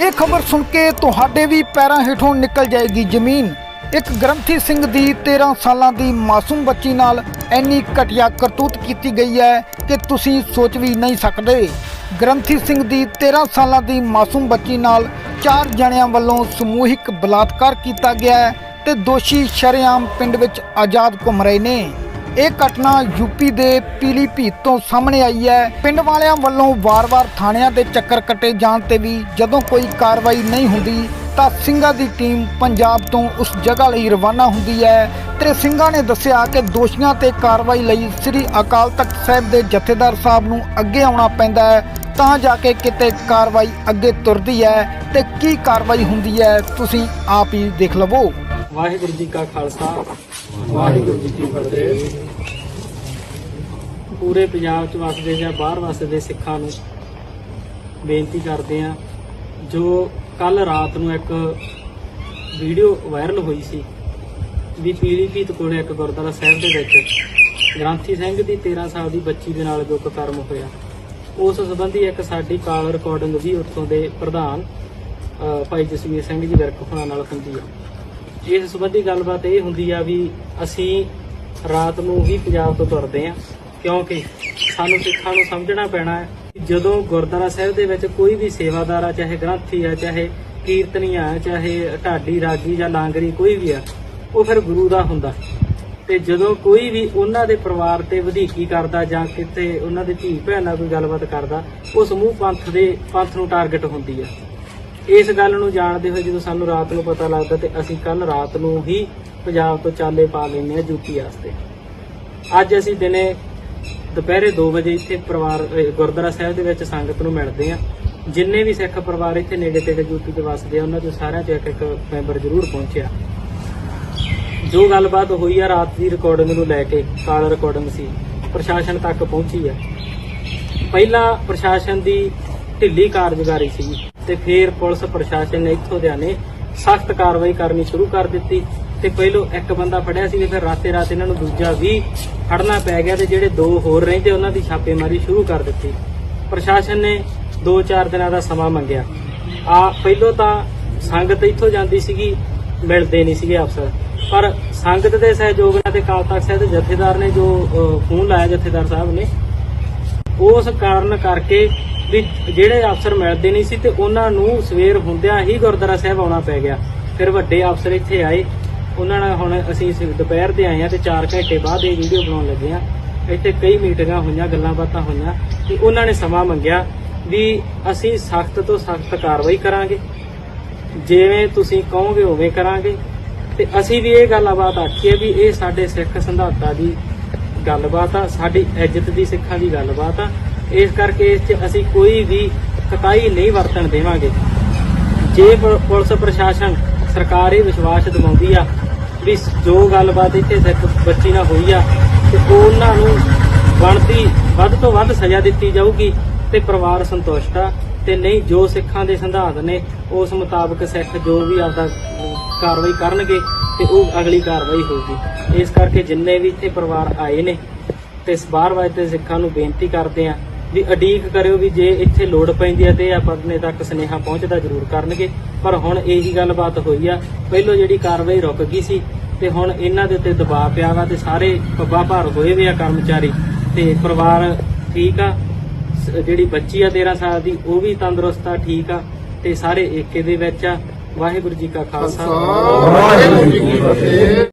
ਇਹ ਖਬਰ ਸੁਣ ਕੇ ਤੁਹਾਡੇ ਵੀ ਪੈਰਾਂ ਹੇਠੋਂ ਨਿਕਲ ਜਾਏਗੀ ਜ਼ਮੀਨ। ਇੱਕ ਗ੍ਰੰਥੀ ਸਿੰਘ ਦੀ 13 ਸਾਲਾਂ ਦੀ ਮਾਸੂਮ ਬੱਚੀ ਨਾਲ ਇੰਨੀ ਘਟੀਆ ਕਰਤੂਤ ਕੀਤੀ ਗਈ ਹੈ ਕਿ ਤੁਸੀਂ ਸੋਚ ਵੀ ਨਹੀਂ ਸਕਦੇ। ਗ੍ਰੰਥੀ ਸਿੰਘ ਦੀ 13 ਸਾਲਾਂ ਦੀ ਮਾਸੂਮ ਬੱਚੀ ਨਾਲ ਚਾਰ ਜਣਿਆਂ ਵੱਲੋਂ ਸਮੂਹਿਕ ਬਲਾਤਕਾਰ ਕੀਤਾ ਗਿਆ ਹੈ ਤੇ ਦੋਸ਼ੀ ਸ਼ਰੇਆਮ ਪਿੰਡ ਵਿੱਚ ਆਜ਼ਾਦ ਘੁੰਮ ਰਹੇ ਨੇ। ਇਹ ਘਟਨਾ ਯੂਪੀ ਦੇ ਪੀਲੀਭੀਤ ਤੋਂ ਸਾਹਮਣੇ ਆਈ ਹੈ। ਪਿੰਡ ਵਾਲਿਆਂ ਵੱਲੋਂ ਵਾਰ-ਵਾਰ ਥਾਣਿਆਂ ਦੇ ਚੱਕਰ ਕੱਟੇ ਜਾਣ ਤੇ ਵੀ ਜਦੋਂ ਕੋਈ ਕਾਰਵਾਈ ਨਹੀਂ ਹੁੰਦੀ, ਤਾਂ ਸਿੰਘਾਂ ਦੀ ਟੀਮ ਪੰਜਾਬ ਤੋਂ ਉਸ ਜਗ੍ਹਾ ਲਈ ਰਵਾਨਾ ਹੁੰਦੀ ਹੈ। ਤੇ ਸਿੰਘਾਂ ਨੇ ਦੱਸਿਆ ਕਿ ਦੋਸ਼ੀਆਂ ਤੇ ਕਾਰਵਾਈ ਲਈ ਸ੍ਰੀ ਅਕਾਲ ਤਖਤ ਸਾਹਿਬ ਦੇ ਜਥੇਦਾਰ ਸਾਹਿਬ ਨੂੰ ਅੱਗੇ ਆਉਣਾ ਪੈਂਦਾ ਹੈ, ਤਾਂ ਜਾ ਕੇ ਕਿਤੇ ਕਾਰਵਾਈ ਅੱਗੇ ਤੁਰਦੀ ਹੈ ਤੇ ਕੀ ਕਾਰਵਾਈ ਹੁੰਦੀ ਹੈ, ਤੁਸੀਂ ਆਪ ਹੀ ਦੇਖ ਲਵੋ। ਵਾਹਿਗੁਰੂ ਜੀ ਕਾ ਖਾਲਸਾ ਵਾਹਿਗੁਰੂ ਜੀ ਕੀ ਫਤਿਹ। ਪੂਰੇ ਪੰਜਾਬ ਚ ਵਸਦੇ ਜਾਂ ਬਾਹਰ ਵਸਦੇ ਸਿੱਖਾਂ ਨੂੰ ਬੇਨਤੀ ਕਰਦੇ ਆ ਜੋ ਕੱਲ ਰਾਤ ਨੂੰ ਇੱਕ ਵੀਡੀਓ ਵਾਇਰਲ ਹੋਈ ਸੀ ਵੀ ਪੀਲੀਭੀਤ ਕੋਲੇ ਇੱਕ ਗੁਰਦੁਆਰਾ ਸਾਹਿਬ ਦੇ ਵਿੱਚ ਗ੍ਰੰਥੀ ਸਿੰਘ ਦੀ 13 ਸਾਲ ਦੀ ਬੱਚੀ ਦੇ ਨਾਲ ਜੋ ਕਰਮ ਹੋਇਆ। ਉਸ ਸੰਬੰਧੀ ਇੱਕ ਸਾਡੀ ਕਾਲ ਰਿਕਾਰਡਿੰਗ ਵੀ ਉੱਥੋਂ ਦੇ ਪ੍ਰਧਾਨ ਭਾਈ ਜਸਵੀਰ ਸਿੰਘ ਜੀ ਵਿਰਕ ਹੋਣਾ ਨਾਲ ਹੁੰਦੀ ਹੈ। ਇਸ ਸੰਬੰਧੀ ਗੱਲਬਾਤ ਇਹ ਹੁੰਦੀ ਆ ਵੀ ਅਸੀਂ ਰਾਤ ਨੂੰ ਹੀ ਪੰਜਾਬ ਤੋਂ ਤੁਰਦੇ ਹਾਂ, ਕਿਉਂਕਿ ਸਾਨੂੰ ਸਿੱਖਾਂ ਨੂੰ ਸਮਝਣਾ ਪੈਣਾ ਹੈ ਜਦੋਂ ਗੁਰਦੁਆਰਾ ਸਾਹਿਬ ਦੇ ਵਿੱਚ ਕੋਈ ਵੀ ਸੇਵਾਦਾਰ ਆ, ਚਾਹੇ ਗ੍ਰੰਥੀ ਆ, ਚਾਹੇ ਕੀਰਤਨੀ ਆ, ਚਾਹੇ ਢਾਡੀ, ਰਾਗੀ ਜਾਂ ਲਾਂਗਰੀ ਕੋਈ ਵੀ ਆ, ਉਹ ਫਿਰ ਗੁਰੂ ਦਾ ਹੁੰਦਾ। ਤੇ ਜਦੋਂ ਕੋਈ ਵੀ ਉਹਨਾਂ ਦੇ ਪਰਿਵਾਰ ਤੇ ਵਧੀਕੀ ਕਰਦਾ ਜਾਂ ਕਿਤੇ ਉਹਨਾਂ ਦੇ ਧੀ ਭੈਣ ਨਾਲ ਕੋਈ ਗੱਲਬਾਤ ਕਰਦਾ ਉਹ ਸਮੂਹ ਪੰਥ ਦੇ ਪੰਥ ਨੂੰ ਟਾਰਗੇਟ ਹੁੰਦੀ ਆ। ਇਸ ਗੱਲ ਨੂੰ ਜਾਣਦੇ ਹੋਏ ਜਦੋਂ ਸਾਨੂੰ ਰਾਤ ਨੂੰ ਪਤਾ ਲੱਗਦਾ ਤੇ ਅਸੀਂ ਕੱਲ ਰਾਤ ਨੂੰ ਹੀ ਪੰਜਾਬ ਤੋਂ ਚਾਲੇ ਪਾ ਲੈਂਦੇ ਹਾਂ ਯੂਪੀ ਵਾਸਤੇ। ਅੱਜ ਅਸੀਂ ਦਿਨੇ ਦੁਪਹਿਰੇ 2 ਵਜੇ ਇੱਥੇ ਪਰਿਵਾਰ ਗੁਰਦੁਆਰਾ ਸਾਹਿਬ ਦੇ ਵਿੱਚ ਸੰਗਤ ਨੂੰ ਮਿਲਦੇ ਹਾਂ। ਜਿੰਨੇ ਵੀ ਸਿੱਖ ਪਰਿਵਾਰ ਇੱਥੇ ਨੇੜੇ ਤੇੜੇ ਯੂਪੀ ਦੇ ਵਸਦੇ ਆ, ਉਹਨਾਂ ਚੋਂ ਸਾਰਿਆਂ ਚੋਂ ਇੱਕ ਇੱਕ ਮੈਂਬਰ ਜ਼ਰੂਰ ਪਹੁੰਚਿਆ। ਜੋ ਗੱਲਬਾਤ ਹੋਈ ਆ, ਰਾਤ ਦੀ ਰਿਕਾਰਡਿੰਗ ਨੂੰ ਲੈ ਕੇ, ਕਾਲ ਰਿਕਾਰਡਿੰਗ ਸੀ, ਪ੍ਰਸ਼ਾਸਨ ਤੱਕ ਪਹੁੰਚੀ ਆ। ਪਹਿਲਾਂ ਪ੍ਰਸ਼ਾਸਨ ਦੀ ਢਿੱਲੀ ਕਾਰਜਕਾਰੀ ਸੀ। ਤੇ ਫਿਰ ਪੁਲਿਸ ਪ੍ਰਸ਼ਾਸਨ ਨੇ ਇੱਥੋਂ ਦਿਆਂ ਨੇ ਸਖਤ ਕਾਰਵਾਈ ਕਰਨੀ ਸ਼ੁਰੂ ਕਰ ਦਿੱਤੀ ਤੇ ਪਹਿਲੋਂ ਇੱਕ ਬੰਦਾ ਫੜਿਆ ਸੀ ਤੇ ਫਿਰ ਰਾਤੇ ਰਾਤ ਇਹਨਾਂ ਨੂੰ ਦੂਜਾ ਵੀ ਫੜਨਾ ਪੈ ਗਿਆ ਤੇ ਜਿਹੜੇ ਦੋ ਹੋਰ ਰਹਿੰਦੇ ਉਹਨਾਂ ਦੀ ਛਾਪੇਮਾਰੀ ਸ਼ੁਰੂ ਕਰ ਦਿੱਤੀ। ਪ੍ਰਸ਼ਾਸਨ ਨੇ 2-4 ਦਿਨਾਂ ਦਾ ਸਮਾਂ ਮੰਗਿਆ। ਆ ਪਹਿਲੋਂ ਤਾਂ ਸੰਗਤ ਇੱਥੋਂ ਜਾਂਦੀ ਸੀਗੀ, ਮਿਲਦੇ ਨਹੀਂ ਸੀਗੇ ਅਫਸਰ। ਪਰ ਸੰਗਤ ਦੇ ਸਹਿਯੋਗ ਨਾਲ ਤੇ ਕਾਲ ਤਖਤ ਸਾਹਿਬ ਦੇ ਜਥੇਦਾਰ ਨੇ ਜੋ ਫੋਨ ਲਾਇਆ ਜਥੇਦਾਰ ਸਾਹਿਬ ਨੇ, ਉਸ ਕਾਰਨ ਕਰਕੇ ਵੀ ਜਿਹੜੇ ਅਫਸਰ ਮਿਲਦੇ ਨਹੀਂ ਸੀ ਤੇ ਉਹਨਾਂ ਨੂੰ ਸਵੇਰ ਹੁੰਦਿਆਂ ਹੀ ਗੁਰਦੁਆਰਾ ਸਾਹਿਬ ਆਉਣਾ ਪੈ ਗਿਆ। ਫਿਰ ਵੱਡੇ ਅਫਸਰ ਇੱਥੇ ਆਏ। ਉਹਨਾਂ ਨਾਲ ਹੁਣ ਅਸੀਂ ਦੁਪਹਿਰ ਦੇ ਆਏ ਆ ਤੇ 4 ਘੰਟੇ ਬਾਅਦ ਇਹ ਵੀਡੀਓ ਬਣਾਉਣ ਲੱਗੇ ਆ ਇੱਥੇ ਕਈ ਮੀਟਿੰਗਾਂ ਹੋਈਆਂ, ਗੱਲਾਂ ਬਾਤਾਂ ਹੋਈਆਂ ਤੇ ਉਹਨਾਂ ਨੇ ਸਮਾਂ ਮੰਗਿਆ ਵੀ ਅਸੀਂ ਸਖਤ ਤੋਂ ਸਖਤ ਕਾਰਵਾਈ ਕਰਾਂਗੇ। ਜਿਵੇਂ ਤੁਸੀਂ ਕਹੋਗੇ ਉਵੇਂ ਕਰਾਂਗੇ। ਤੇ ਅਸੀਂ ਵੀ ਇਹ ਗੱਲਬਾਤ ਆਖੀ ਹੈ ਵੀ ਇਹ ਸਾਡੇ ਸਿੱਖ ਸੰਧਾਤਾ ਦੀ ਗੱਲਬਾਤ ਆ, ਸਾਡੀ ਇੱਜ਼ਤ ਦੀ ਸਿੱਖਾਂ ਦੀ ਗੱਲਬਾਤ ਆ। ਇਸ ਕਰਕੇ ਇਸ 'ਚ ਅਸੀਂ ਕੋਈ ਵੀ ਕਤਾਈ ਨਹੀਂ ਵਰਤਣ ਦੇਵਾਂਗੇ। ਜੇ ਪ- ਪੁਲਿਸ ਪ੍ਰਸ਼ਾਸਨ ਸਰਕਾਰ ਇਹ ਵਿਸ਼ਵਾਸ ਦਿਵਾਉਂਦੀ ਆ ਵੀ ਜੋ ਗੱਲਬਾਤ ਇੱਥੇ ਸਿੱਖ ਬੱਚੀ ਨਾਲ ਹੋਈ ਆ ਤੇ ਉਹਨਾਂ ਨੂੰ ਬਣਦੀ ਵੱਧ ਤੋਂ ਵੱਧ ਸਜ਼ਾ ਦਿੱਤੀ ਜਾਊਗੀ ਤੇ ਪਰਿਵਾਰ ਸੰਤੁਸ਼ਟ ਆ ਤੇ ਨਹੀਂ ਜੋ ਸਿੱਖਾਂ ਦੇ ਸਿਧਾਂਤ ਨੇ ਉਸ ਮੁਤਾਬਕ ਸਿੱਖ ਜੋ ਵੀ ਆਪਦਾ ਕਾਰਵਾਈ ਕਰਨਗੇ ਤੇ ਉਹ ਅਗਲੀ ਕਾਰਵਾਈ ਹੋਊਗੀ। ਇਸ ਕਰਕੇ ਜਿੰਨੇ ਵੀ ਇੱਥੇ ਪਰਿਵਾਰ ਆਏ ਨੇ ਤੇ ਇਸ ਬਾਹਰ ਵਾਸਤੇ ਸਿੱਖਾਂ ਨੂੰ ਬੇਨਤੀ ਕਰਦੇ ਆ ਵੀ ਅਡੀਕ ਕਰਿਓ ਵੀ ਜੇ ਇੱਥੇ ਲੋੜ ਪੈਂਦੀ ਹੈ ਤੇ ਆਪਣੇ ਤੱਕ ਸੁਨੇਹਾ ਪਹੁੰਚਦਾ ਜ਼ਰੂਰ ਕਰਨਗੇ। ਪਰ ਹੁਣ ਇਹੀ ਗੱਲਬਾਤ ਹੋਈ ਆ, ਪਹਿਲੋਂ ਜਿਹੜੀ ਕਾਰਵਾਈ ਰੁਕ ਗਈ ਸੀ ਤੇ ਹੁਣ ਇਹਨਾਂ ਦੇ ਉੱਤੇ ਦਬਾਅ ਪਿਆ ਵਾ ਤੇ ਸਾਰੇ ਪੱਬਾਂ ਭਾਰ ਹੋਏ ਵੀ ਆ ਕਰਮਚਾਰੀ ਤੇ ਪਰਿਵਾਰ ਠੀਕ ਆ ਜਿਹੜੀ ਬੱਚੀ ਆ 13 ਸਾਲ ਦੀ ਉਹ ਵੀ ਤੰਦਰੁਸਤ ਆ, ਠੀਕ ਆ ਤੇ ਸਾਰੇ ਏਕੇ ਦੇ ਵਿੱਚ ਆ। ਵਾਹਿਗੁਰੂ ਜੀ ਕਾ ਖਾਲਸਾ। ਵਾਹਿਗੁਰੂ ਜੀ ਕੀ ਫਤਿਹ।